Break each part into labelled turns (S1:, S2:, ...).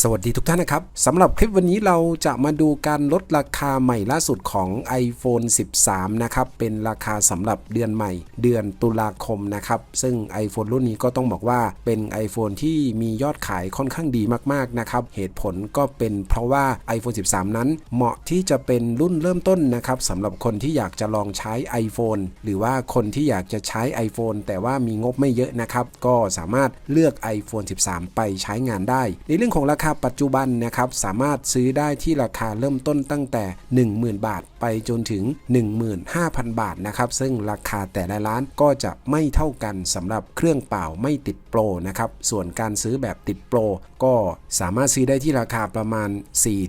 S1: สวัสดีทุกท่านนะครับสำหรับคลิปวันนี้เราจะมาดูการลดราคาใหม่ล่าสุดของ iPhone 13 นะครับ เป็นราคาสำหรับเดือนใหม่ เดือนตุลาคมนะครับ ซึ่ง iPhone รุ่นนี้ก็ต้องบอกว่าเป็น iPhone ที่มียอดขายค่อนข้างดีมากๆนะครับ เหตุผลก็เป็นเพราะว่า iPhone 13 นั้นเหมาะที่จะเป็นรุ่นเริ่มต้นนะครับสำหรับคนที่อยากจะลองใช้ iPhone หรือว่าคนที่อยากจะใช้ iPhone แต่ว่ามีงบไม่เยอะนะครับก็สามารถเลือก iPhone 13 ไปใช้งานได้ ในเรื่องของราคาปัจจุบันนะครับสามารถซื้อได้ที่ราคาเริ่มต้นตั้งแต่ 10,000 บาท ไปจนถึง 15,000 บาทนะครับ ซึ่งราคาแต่ละร้านก็จะไม่เท่ากันสำหรับเครื่องเปล่าไม่ติดโปรนะครับ ส่วนการซื้อแบบติดโปรก็สามารถซื้อได้ที่ราคาประมาณ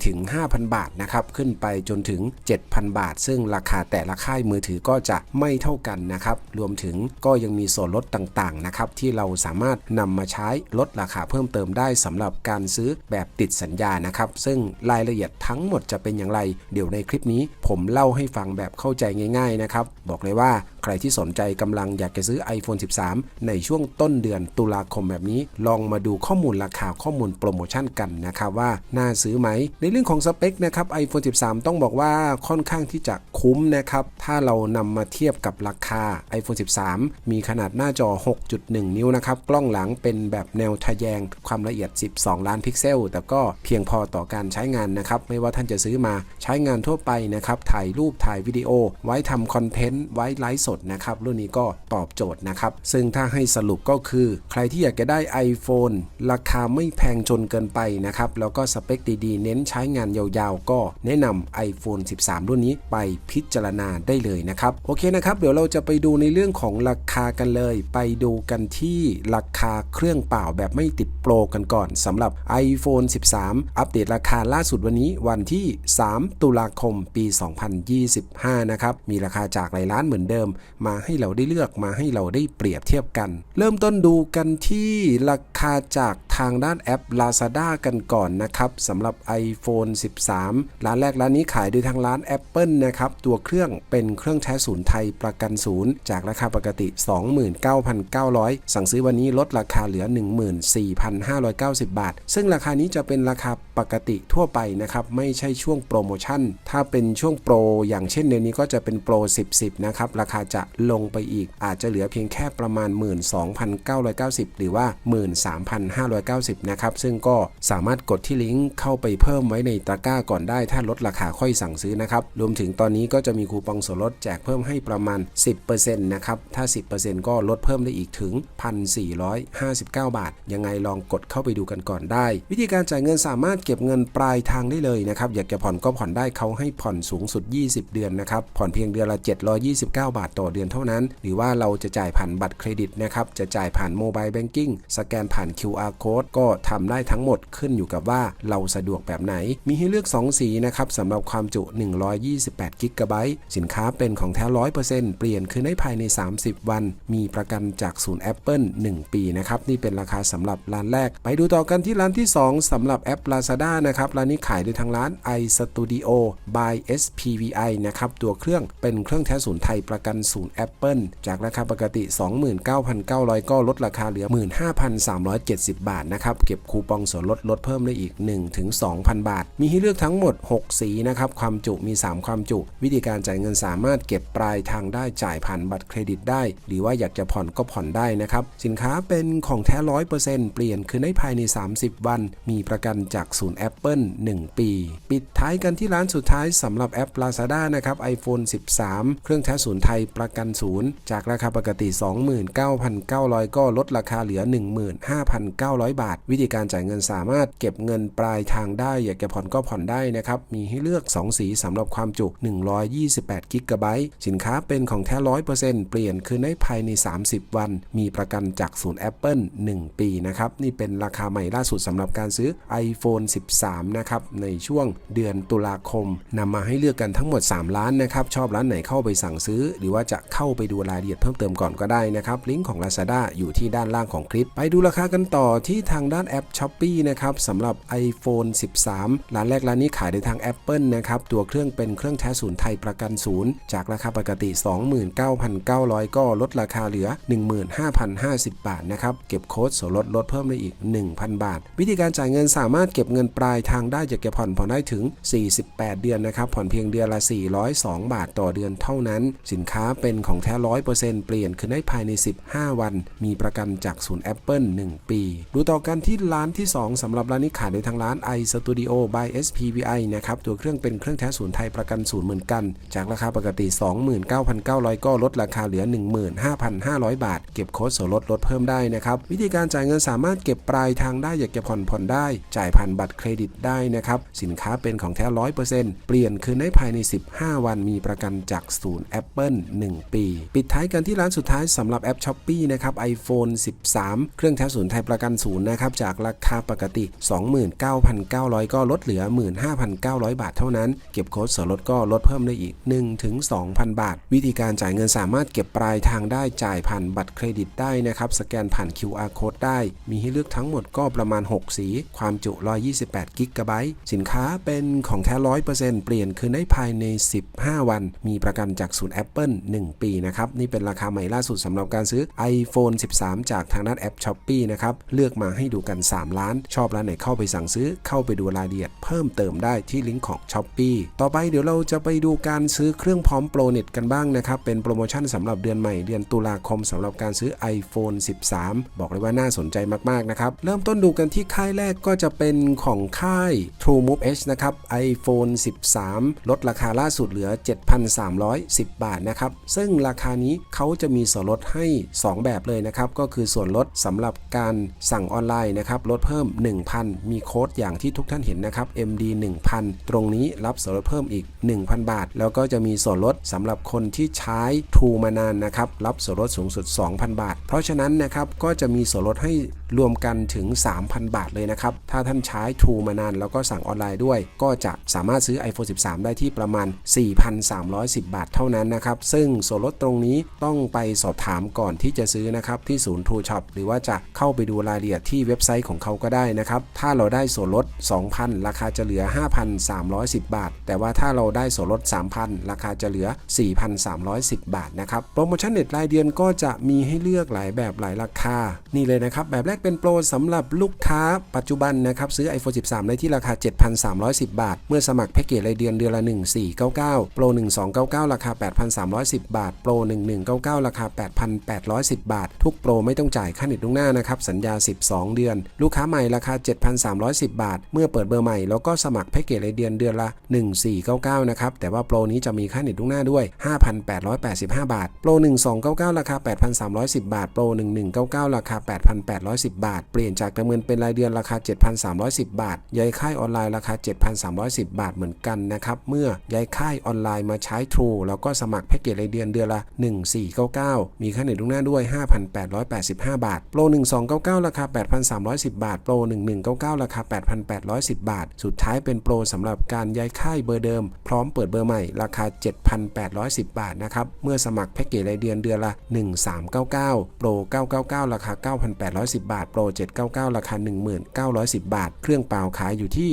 S1: 4-5,000 บาทนะครับขึ้นไปจนถึง 7,000 บาท ซึ่งราคาแต่ละค่ายมือถือก็จะไม่เท่ากันนะครับ รวมถึงก็ยังมีส่วนลดต่างๆนะครับที่เราสามารถนำมาใช้ลดราคาเพิ่มเติมได้สำหรับการซื้อแบบติดสัญญานะครับ ซึ่งรายละเอียดทั้งหมดจะเป็นอย่างไร เดี๋ยวในคลิปนี้ผมเล่าให้ฟังแบบเข้าใจง่าย ๆนะครับ บอกเลยว่า ใครที่สนใจกำลังอยากจะซื้อ iPhone 13 ในช่วงต้นเดือนตุลาคมแบบนี้ ลองมาดูข้อมูลราคาข้อมูลโปรโมชั่นกันนะครับว่าน่าซื้อไหม ในเรื่องของสเปคนะครับ iPhone 13 ต้องบอกว่าค่อนข้างที่จะคุ้มนะครับ ถ้าเรานำมาเทียบกับราคา iPhone 13 มีขนาดหน้าจอ 6.1 นิ้วนะครับ กล้องหลังเป็นแบบแนวทะแยง ความละเอียด 12 ล้านพิกเซล แต่ก็เพียงพอต่อการใช้งานนะครับ ไม่ว่าท่านจะซื้อมาใช้งานทั่วไปนะครับ ถ่ายรูปถ่ายวิดีโอ ไว้ทำคอนเทนต์ ไว้ไลฟ์สดนะครับรุ่นนี้ก็ตอบโจทย์นะครับ ซึ่งถ้าให้สรุปก็คือ ใครที่อยากจะได้ iPhone ราคาไม่แพงจนเกินไปนะครับ แล้วก็สเปคดีๆ เน้นใช้งานยาวๆ ก็แนะนำ iPhone 13 รุ่นนี้ไปพิจารณาได้เลยนะครับ โอเคนะครับ เดี๋ยวเราจะไปดูในเรื่องของราคากันเลย ไปดูกันที่ราคาเครื่องเปล่าแบบไม่ติดโปรกันก่อนสำหรับ iPhone 13 อัปเดตราคาล่าสุดวันนี้วันที่ 3 ตุลาคมปี 2025 นะครับ มีราคาจากหลายร้านเหมือนเดิมมาให้เราได้เลือกมาให้เราได้เปรียบเทียบกัน เริ่มต้นดูกันที่ราคาจากทางด้านแอป Lazada กันก่อนนะครับสำหรับ iPhone 13 ร้านแรกร้านนี้ขายโดยทางร้าน Apple นะครับ ตัวเครื่องเป็นเครื่องแท้ศูนย์ไทยประกันศูนย์ จากราคาปกติ 29,900 สั่งซื้อวันนี้ลดราคาเหลือ 14,590 บาท ซึ่งราคานี้จะเป็นราคาปกติทั่วไปนะครับ ไม่ใช่ช่วงโปรโมชั่น ถ้าเป็นช่วงโปร อย่างเช่นเดือนนี้ก็จะเป็นโปร 10-10 นะครับ ราคาจะลงไปอีกอาจจะเหลือเพียงแค่ประมาณ 12,990 หรือว่า 13 3,590 นะครับ ซึ่งก็สามารถกดที่ลิงก์เข้าไปเพิ่มไว้ในตะกร้าก่อนได้ ถ้าลดราคาค่อยสั่งซื้อนะครับ รวมถึงตอนนี้ก็จะมีคูปองส่วนลดแจกเพิ่มให้ประมาณ 10%นะครับ ถ้า 10%ก็ลดเพิ่มได้อีกถึง 1,459 บาท ยังไงลองกดเข้าไปดูกันก่อนได้ วิธีการจ่ายเงินสามารถเก็บเงินปลายทางได้เลยนะครับ อยากจะผ่อนก็ผ่อนได้เขาให้ผ่อนสูงสุด 20 เดือนนะครับ ผ่อนเพียงเดือนละ 729 บาทต่อเดือนเท่านั้น หรือว่าเราจะจ่ายผ่านบัตรเครดิตนะครับ จะจ่ายผ่านโมบายแบงกิ้ง สแกนผ่าน QR code ก็ทำได้ทั้งหมดขึ้นอยู่กับว่าเราสะดวกแบบไหน มีให้เลือก 2 สีนะครับสำหรับความจุ 128กิกะไบต์สินค้าเป็นของแท้ 100%เปลี่ยนคืนได้ภายใน 30 วัน มีประกันจากศูนย์ Apple 1 ปีนะครับ นี่เป็นราคาสำหรับร้านแรก ไปดูต่อกันที่ร้านที่ 2สำหรับแอป Lazada นะครับ ร้านนี้ขายโดยทางร้าน iStudio by SPVI นะครับ ตัวเครื่องเป็นเครื่องแท้ศูนย์ไทยประกันศูนย์ Apple จากราคาปกติ 29,900 ก็ลดราคาเหลือ170 บาทนะครับ เก็บคูปองส่วนลดลดเพิ่มได้อีก 1-2,000 บาท มีให้เลือกทั้งหมด 6 สีนะครับ ความจุมี 3 ความจุ วิธีการจ่ายเงินสามารถเก็บปลายทางได้จ่ายผ่านบัตรเครดิตได้ หรือว่าอยากจะผ่อนก็ผ่อนได้นะครับ สินค้าเป็นของแท้ 100%เปลี่ยนคืนได้ภายใน 30 วัน มีประกันจากศูนย์ Apple 1 ปี ปิดท้ายกันที่ร้านสุดท้ายสำหรับแอป Lazada นะครับ iPhone 13 เครื่องแท้ศูนย์ไทยประกันศูนย์จากราคาปกติ 29,900 ก็ลดราคาเหลือ5,900 บาท วิธีการจ่ายเงินสามารถเก็บเงินปลายทางได้ อยากจะผ่อนก็ผ่อนได้นะครับ มีให้เลือก 2 สีสำหรับความจุ 128กิกะไบต์สินค้าเป็นของแท้ 100%เปลี่ยนคืนได้ภายใน 30 วัน มีประกันจากศูนย์ Apple 1 ปีนะครับ นี่เป็นราคาใหม่ล่าสุดสำหรับการซื้อ iPhone 13 นะครับ ในช่วงเดือนตุลาคมนำมาให้เลือกกันทั้งหมด 3 ร้านนะครับ ชอบร้านไหนเข้าไปสั่งซื้อ หรือว่าจะเข้าไปดูรายละเอียดเพิ่มเติมก่อนก็ได้นะครับ ลิงก์ของ Lazada อยู่ที่ด้านล่างของคลิป ไปดูราคาากันต่อที่ทางด้านแอป s h อ p e e นะครับสำหรับ iPhone 13 ร้านแรกร้านนี้ขายในทาง Apple นะครับ ตัวเครื่องเป็นเครื่องแท้ศูนย์ไทยประกันศูนย์ จากราคาปกติ 29,900 ก็ลดราคาเหลือ 15,050 บาทนะครับ เก็บโค้ดส่วนลดลดเพิ่มได้อีก 1,000 บาท วิธีการจ่ายเงินสามารถเก็บเงินปลายทางได้จะเก็บผ่อนผ่อนได้ถึง 48 เดือนนะครับ ผ่อนเพียงเดือนละ 402 บาทต่อเดือนเท่านั้น สินค้าเป็นของแท้100%เปลี่ยนคืนได้ภายใน 15 วัน มีประกันจากศูนย์ Apple 1 ปี ดูต่อกันที่ร้านที่ 2สำหรับร้านนี้ขายในทางร้าน iStudio by SPVI นะครับ ตัวเครื่องเป็นเครื่องแท้ศูนย์ไทยประกันศูนย์เหมือนกัน จากราคาปกติ 29,900 ก็ลดราคาเหลือ 15,500 บาท เก็บโค้ดส่วนลดลดเพิ่มได้นะครับ วิธีการจ่ายเงินสามารถเก็บปลายทางได้อยากจะผ่อนผ่อนได้ จ่ายผ่านบัตรเครดิตได้นะครับ สินค้าเป็นของแท้ 100%เปลี่ยนคืนได้ภายใน 15 วันมีประกันจากศูนย์ Apple 1 ปี ปิดท้ายกันที่ร้านสุดท้ายสำหรับแอป s h อ p e e นะครับ iPhone 13 เครื่องแท้ศูนย์ไทยประกันศูนย์นะครับจากราคาปกติ 29,900 ก็ลดเหลือ 15,900 บาทเท่านั้น เก็บโค้ดส่วนลดก็ลดเพิ่มได้อีก 1-2,000 บาท วิธีการจ่ายเงินสามารถเก็บปลายทางได้จ่ายผ่านบัตรเครดิตได้นะครับ สแกนผ่าน QR code ได้ มีให้เลือกทั้งหมดก็ประมาณ 6 สี ความจุ 128 กิกะไบต์สินค้าเป็นของแท้ 100%เปลี่ยนคืนได้ภายใน 15 วัน มีประกันจากศูนย์ Apple 1 ปีนะครับ นี่เป็นราคาใหม่ล่าสุดสำหรับการซื้อ iPhone 13 จากทางด้านแอป s h อ p e e นะครับ เลือกมาให้ดูกัน3ล้าน ชอบร้านไหนเข้าไปสั่งซื้อ เข้าไปดูรายละเอียดเพิ่มเติมได้ที่ลิงก์ของ s h อ p e e ต่อไปเดี๋ยวเราจะไปดูการซื้อเครื่องพร้อมโปรเน็ตกันบ้างนะครับ เป็นโปรโมชั่นสำหรับเดือนใหม่เดือนตุลาคมสำหรับการซื้อ iPhone 13 บอกเลยว่าน่าสนใจมากๆนะครับ เริ่มต้นดูกันที่ค่ายแรกก็จะเป็นของค่าย True Move H นะครับ iPhone 13 ลดราคาล่าสุดเหลือ 7,310 บาทนะครับ ซึ่งราคานี้เขาจะมีส่วนลดให้ 2 แบบเลยนะครับ ก็คือส่วนลดสำหรับการสั่งออนไลน์นะครับลดเพิ่ม 1,000 มีโค้ดอย่างที่ทุกท่านเห็นนะครับ MD 1,000 ตรงนี้รับส่วนลดเพิ่มอีก 1,000 บาท แล้วก็จะมีส่วนลดสำหรับคนที่ใช้ทูมานานนะครับรับส่วนลดสูงสุด 2,000 บาท เพราะฉะนั้นนะครับก็จะมีส่วนลดให้ รวมกันถึง 3,000 บาทเลยนะครับ ถ้าท่านใช้ True มานานแล้วก็สั่งออนไลน์ด้วย ก็จะสามารถซื้อ iPhone 13 ได้ที่ประมาณ 4,310 บาทเท่านั้นนะครับ ซึ่งส่วนลดตรงนี้ต้องไปสอบถามก่อนที่จะซื้อนะครับ ที่ศูนย์ True Shop หรือว่าจะเข้าไปดูรายละเอียดที่เว็บไซต์ของเขาก็ได้นะครับ ถ้าเราได้ส่วนลด 2,000 ราคาจะเหลือ 5,310 บาท แต่ว่าถ้าเราได้ส่วนลด 3,000 ราคาจะเหลือ 4,310 บาทนะครับ โปรโมชั่นเน็ตรายเดือนก็จะมีให้เลือกหลายแบบหลายราคา นี่เลยนะครับ แบบแรกเป็นโปรสำหรับลูกค้าปัจจุบันนะครับ ซื้อ iPhone 13 ได้ที่ราคา 7,310 บาท เมื่อสมัครแพ็กเกจรายเดือนเดือนละ 1499 โปร 1299 ราคา 8,310 บาท โปร 1199 ราคา 8,810 บาท ทุกโปรไม่ต้องจ่ายค่าเน็ตล่วงหน้านะครับ สัญญา 12 เดือน ลูกค้าใหม่ราคา 7,310 บาท เมื่อเปิดเบอร์ใหม่แล้วก็สมัครแพ็กเกจรายเดือนเดือนละ 1499 นะครับ แต่ว่าโปรนี้จะมีค่าเน็ตล่วงหน้าด้วย 5,885 บาท โปร 1299 ราคา 8,310 บาท โปร 1199 ราคา 8,810บาท เปลี่ยนจากเติมเงินเป็นรายเดือนราคา 7,310 บาท ย้ายค่ายออนไลน์ราคา 7,310 บาทเหมือนกันนะครับ เมื่อย้ายค่ายออนไลน์มาใช้ True แล้วก็สมัครแพ็กเกจรายเดือนเดือนละ 1499 มีค่าเหน็ตล่วงหน้าด้วย 5,885 บาท โปร 1299 ราคา 8,310 บาท โปร 1199 ราคา 8,810 บาท สุดท้ายเป็นโปรสำหรับการย้ายค่ายเบอร์เดิม พร้อมเปิดเบอร์ใหม่ ราคา 7,810 บาทนะครับ เมื่อสมัครแพ็กเกจรายเดือนเดือนละ 1399 โปร 999 ราคา 9,810 บาทโปร799 ราคา 1910 บาท เครื่องเปล่าขายอยู่ที่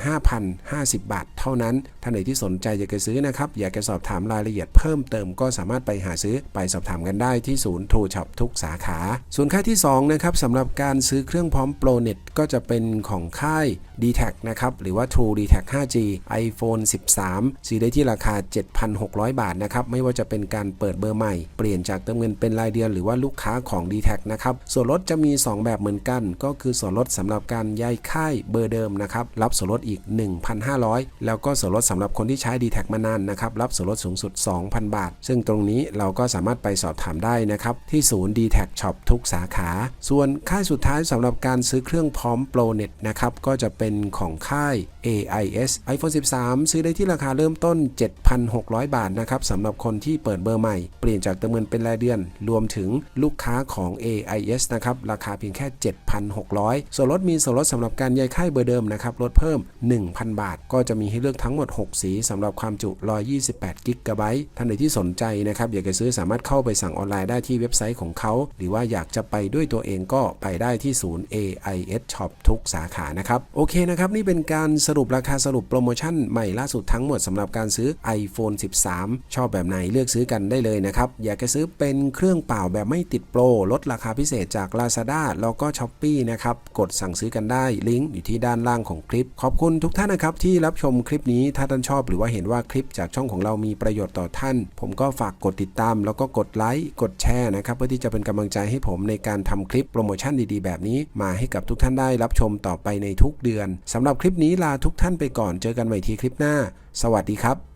S1: 15,050 บาท เท่านั้น ท่านไหนที่สนใจอยากจะซื้อนะครับ อยากจะสอบถามรายละเอียดเพิ่มเติมก็สามารถไปหาซื้อไปสอบถามกันได้ที่ศูนย์ทูช็อปทุกสาขา ส่วนค่ายที่ 2 นะครับสำหรับการซื้อเครื่องพร้อมโปรเน็ตก็จะเป็นของค่าย d t แทนะครับหรือว่า True d t แท 5G iPhone 13 ซื้อได้ที่ราคา 7,600 บาทนะครับไม่ว่าจะเป็นการเปิดเบอร์ใหม่ เปลี่ยนจากเติมเงินเป็นรายเดือนหรือว่าลูกค้าของ d t แทนะครับส่วนลดจะมี2 แบบเหมือนกัน ก็คือส่วนลดสำหรับการย้ายค่ายเบอร์เดิมนะครับรับส่วนลดอีก 1,500 แล้วก็ส่วนลดสำหรับคนที่ใช้ d t แทมานานนะครับรับส่วนลดสูงสุด 2,000 บาท ซึ่งตรงนี้เราก็สามารถไปสอบถามได้นะครับที่ศูนย์ d t แทช็อปทุกสาขา ส่วนค่ายสุดท้ายสำหรับการซื้อเครื่องพร้อมโปรเน็ตนะครับก็จะเป็นของค่าย AIS iPhone 13 ซื้อได้ที่ราคาเริ่มต้น 7,600 บาทนะครับสำหรับคนที่เปิดเบอร์ใหม่ เปลี่ยนจากเติมเงินเป็นรายเดือน รวมถึงลูกค้าของ AIS นะครับ ราคาเพียงแค่ 7,600 ส่วนลดมีส่วนลดสำหรับการย้ายค่ายเบอร์เดิมนะครับ ลดเพิ่ม 1,000 บาท ก็จะมีให้เลือกทั้งหมด 6 สีสำหรับความจุ 128 กิกะไบต์ท่านใดที่สนใจนะครับ อยากจะซื้อสามารถเข้าไปสั่งออนไลน์ได้ที่เว็บไซต์ของเขา หรือว่าอยากจะไปด้วยตัวเองก็ไปได้ที่ศูนย์ AIS Shop ทุกสาขานะครับโอเคนะครับนี่เป็นการสรุปราคาสรุปโปรโมชั่นใหม่ล่าสุดทั้งหมดสำหรับการซื้อ iPhone 13 ชอบแบบไหนเลือกซื้อกันได้เลยนะครับ อยากจะซื้อเป็นเครื่องเปล่าแบบไม่ติดโปร ลดราคาพิเศษจาก Lazada แล้วก็ s h อ p e e นะครับ กดสั่งซื้อกันได้ลิงก์อยู่ที่ด้านล่างของคลิป ขอบคุณทุกท่านนะครับ ที่รับชมคลิปนี้ถ้าท่านชอบหรือว่าเห็นว่าคลิปจากช่องของเรามีประโยชน์ต่อท่าน ผมก็ฝากกดติดตาม แล้วก็กดไลค์กดแชร์นะครับเพื่อที่จะเป็นกำลังใจให้ผมในการทำคลิปโปรโมชั่นดีๆ แบบนี้ มาให้กับทุกท่านได้รับชมต่อไปในทุกเดือนสำหรับคลิปนี้ลาทุกท่านไปก่อน เจอกันใหม่ทีคลิปหน้า สวัสดีครับ